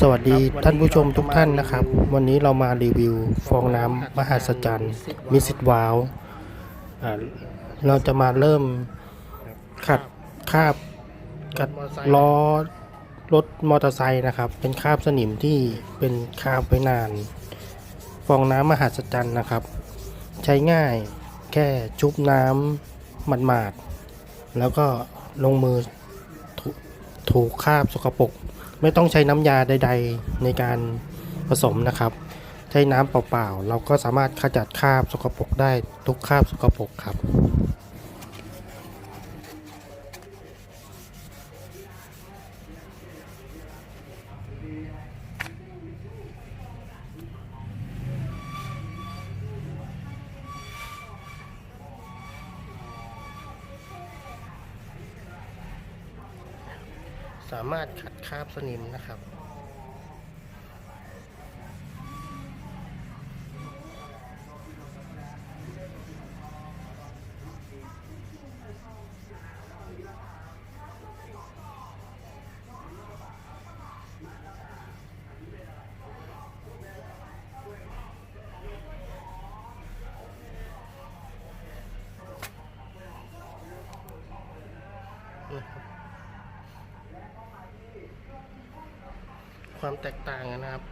สวัสดีท่านผู้ชมทุกท่านนะครับ วันนี้เรามารีวิวฟองน้ำมหัศจรรย์มิสิตวาวอ่าเราจะมาเริ่มขัดคราบกัดล้อรถมอเตอร์ไซค์นะครับ เป็นคราบสนิมที่เป็นคราบไว้นาน ฟองน้ำมหัศจรรย์นะครับ ใช้ง่ายแค่ชุบน้ำหมาดๆแล้วก็ลงมือถูถูคราบสกปรก ไม่ต้องใช้น้ำยาใด ๆ ในการผสมนะครับ ใช้น้ำเปล่าๆ เราก็สามารถขจัดคราบสกปรกได้ทุกคราบสกปรกครับ สามารถขัดคราบสนิมนะครับ ความแตกต่างนะครับ